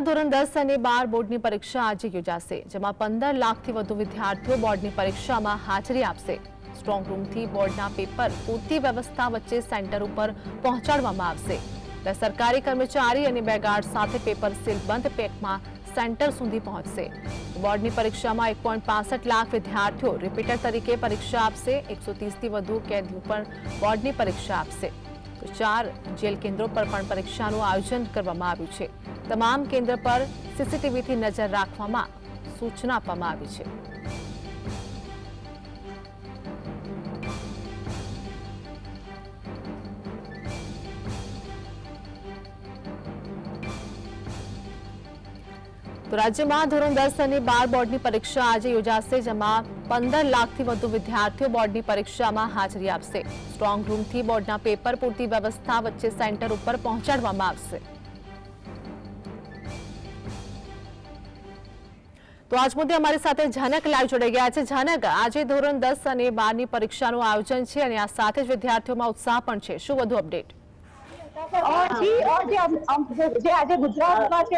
રાજ્યમાં ધોરણ દસ અને બાર બોર્ડની પરીક્ષા આજે યોજાશે, જેમાં પંદર લાખથી વધુ વિદ્યાર્થીઓ બોર્ડની પરીક્ષામાં હાજરી આપશે. સ્ટ્રોંગ રૂમથી બોર્ડના પેપર પૂરતી વ્યવસ્થા વચ્ચે સેન્ટર ઉપર પહોંચાડવામાં આવશે. સરકારી કર્મચારી અને બે ગાર્ડ સાથે પેપર સીલબંધ પેકમાં સેન્ટર સુધી પહોંચશે. બોર્ડની પરીક્ષામાં એક પોઈન્ટ પાસઠ લાખ વિદ્યાર્થીઓ રિપીટર તરીકે પરીક્ષા આપશે, એકસો ત્રીસથી વધુ કેદીઓ પણ બોર્ડની પરીક્ષા આપશે. ચાર જેલ કેન્દ્રો પર પણ પરીક્ષાનું આયોજન કરવામાં આવ્યું છે. તમામ કેન્દ્ર પર સીસીટીવીથી નજર રાખવામાં સૂચના આપવામાં આવી છે. તો રાજ્યમાં ધોરણ દસ અને બાર બોર્ડની પરીક્ષા આજે યોજાશે, જેમાં પંદર લાખથી વધુ વિદ્યાર્થીઓ બોર્ડની પરીક્ષામાં હાજરી આપશે. સ્ટ્રોંગ રૂમથી બોર્ડના પેપર પૂરતી વ્યવસ્થા વચ્ચે સેન્ટર ઉપર પહોંચાડવામાં આવશે. તો આજ મુદ્દે અમારી સાથે જનક લાઈવ જોડાઈ ગયા છે. જનક, આજે ધોરણ દસ અને બારની પરીક્ષાનું આયોજન છે અને આ સાથે જ વિદ્યાર્થીઓમાં ઉત્સાહ પણ છે. શું વધુ અપડેટ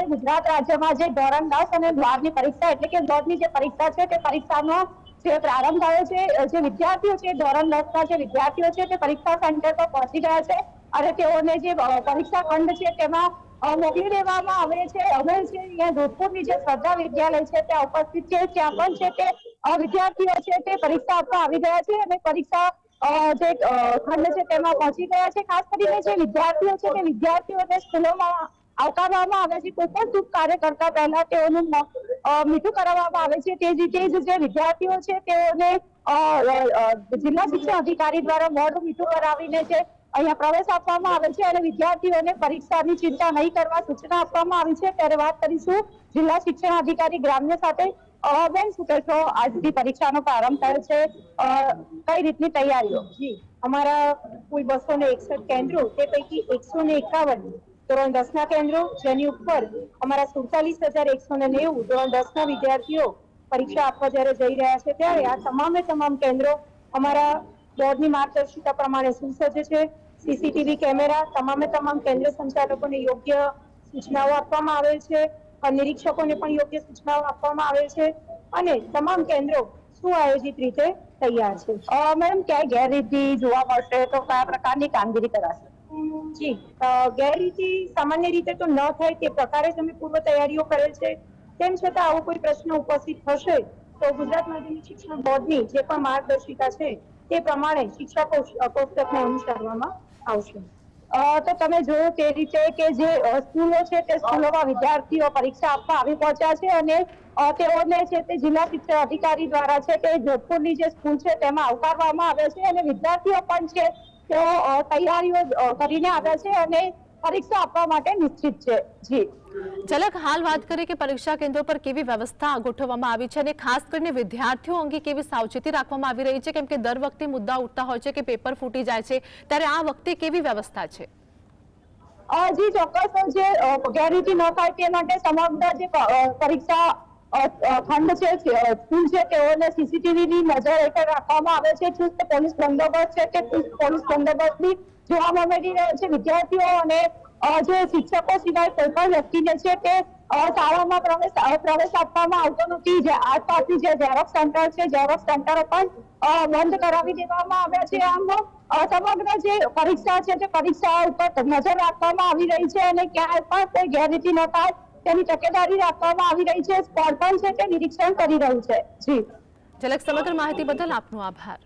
ગુજરાત રાજ્યમાં જે ધોરણ દસ અને બારની પરીક્ષા, એટલે કે બોર્ડની જે પરીક્ષા છે, તે પરીક્ષાનો જે પ્રારંભ થયો છે, જે વિદ્યાર્થીઓ છે, ધોરણ દસ ના જે વિદ્યાર્થીઓ છે, તે પરીક્ષા સેન્ટર પર પહોંચી ગયા છે. અને તેઓને જે પરીક્ષા ખંડ છે, તેમાં મોકલી દેવામાં આવે છે. અમે છે અહીંયા જોધપુરની જે શ્રદ્ધા વિદ્યાલય છે, ત્યાં ઉપસ્થિત છે, ત્યાં પણ છે તે વિદ્યાર્થીઓ છે તે પરીક્ષા આપવા આવી ગયા છે અને પરીક્ષા જે ખંડ છે તેમાં પહોંચી ગયા છે. ખાસ કરીને જે વિદ્યાર્થીઓ છે તે વિદ્યાર્થીઓને સ્કૂલોમાં આવકારવામાં આવે છે. કોઈ પણ શુભ કાર્ય કરતા પહેલા તેઓનું મીઠું કરાવવામાં આવે છે. તે જ રીતે જ વિદ્યાર્થીઓ છે તેઓને જિલ્લા શિક્ષણ અધિકારી દ્વારા મોઢું મીઠું કરાવીને છે અહીંયા પ્રવેશ આપવામાં આવે છે અને વિદ્યાર્થીઓને પરીક્ષાની ચિંતા નહીં કરવા સૂચના આપવામાં આવી છે. ત્યારે વાત કરીશું જિલ્લા શિક્ષણ અધિકારી ગ્રામ્ય સાથે. બેન, શું કહેશો? આજથી પરીક્ષાનો પ્રારંભ થયો છે. કઈ રીતની તૈયારીઓ? અમારા કુલ બસો ને એકસઠ કેન્દ્રો, તે પૈકી એકસો ને એકાવન ધોરણ દસ ના કેન્દ્રો, જેની ઉપર અમારા સુડતાલીસ હજાર એકસો ને નેવું ધોરણ દસ ના વિદ્યાર્થીઓ પરીક્ષા આપવા જ્યારે જઈ રહ્યા છે, ત્યારે આ તમામે તમામ કેન્દ્રો અમારા બોર્ડની માર્ગદર્શિકા પ્રમાણે સુસજ્જ છે. સીસીટીવી કેમેરા તમામે તમામ કેન્દ્ર સંચાલકોને યોગ્ય સૂચનાઓ આપવામાં આવેલ છે નિરીક્ષકોને પણ યોગ્ય સૂચનાઓ આપવામાં આવેલ છે અને તમામ કેન્દ્રો સુઆયોજિત રીતે તૈયાર છે. મેડમ ક્યાંય ગેરરીતિ જોવા મળશે તો કયા પ્રકારની કામગીરી કરાશે? જી ગેરરીતિ સામાન્ય રીતે તો ન થાય તે પ્રકારે જ અમે પૂર્વ તૈયારીઓ કરેલ છે. તેમ છતાં આવો કોઈ પ્રશ્ન ઉપસ્થિત થશે તો ગુજરાત માધ્યમિક શિક્ષણ બોર્ડની જે પણ માર્ગદર્શિકા છે તે પ્રમાણે શિક્ષા કોષ્ટકને અનુસરવામાં આવશે. તો તમે જોયું તે રીતે કે જે સ્કૂલો છે તે સ્કૂલોમાં વિદ્યાર્થીઓ પરીક્ષા આપવા આવી પહોંચ્યા છે અને તેઓને છે તે જિલ્લા શિક્ષણ અધિકારી દ્વારા છે તે જોધપુરની જે સ્કૂલ છે તેમાં આવકારવામાં આવે છે અને વિદ્યાર્થીઓ પણ છે તેઓ તૈયારીઓ કરીને આવ્યા છે અને પરીક્ષા આપવા માટે નિશ્ચિત છે. જી. ઝલક હાલ વાત કરીએ કે પરીક્ષા કેન્દ્રો પર કેવી વ્યવસ્થા ગોઠવવામાં આવી છે અને ખાસ કરીને વિદ્યાર્થીઓ અંગે કેવી સાવચેતી રાખવામાં આવી રહી છે? કેમ કે દર વખતે મુદ્દા ઉઠતા હોય છે કે પેપર ફૂટી જાય છે. ત્યારે આ વખતે કેવી વ્યવસ્થા છે? જી, ચોક્કસ. જે ગેરરીતિ ન થાય તે માટે સમગ્ર જે પરીક્ષા ખંડ છે સ્કૂલ છે, તેઓને સીસીટીવી ની નજર હેઠળ રાખવામાં આવે છે. ચુસ્ત પોલીસ બંદોબસ્ત છે તે ચુસ્ત પોલીસ બંદોબસ્તની જોવા મળી રહ્યો છે. વિદ્યાર્થીઓ અને જે શિક્ષકો સિવાય કોઈ પણ વ્યક્તિને છે તે શાળામાં પ્રવેશ પ્રવેશ આપવામાં આવતો નથી. જે આસપાસની જે ઝેરોક્સ સેન્ટર છે, ઝેરોક્ષ સેન્ટરો પણ બંધ કરાવી દેવામાં આવ્યા છે. આમ સમગ્ર જે પરીક્ષા છે તે પરીક્ષા ઉપર નજર રાખવામાં આવી રહી છે અને ક્યાંય પણ કોઈ ગેરરીતિ ન થાય તેની તકેદારી રાખવામાં આવી રહી છે. સ્પોટ પણ છે તે નિરીક્ષણ કરી રહ્યું છે. જી. ઝલક સમગ્ર માહિતી બદલ આપનો આભાર.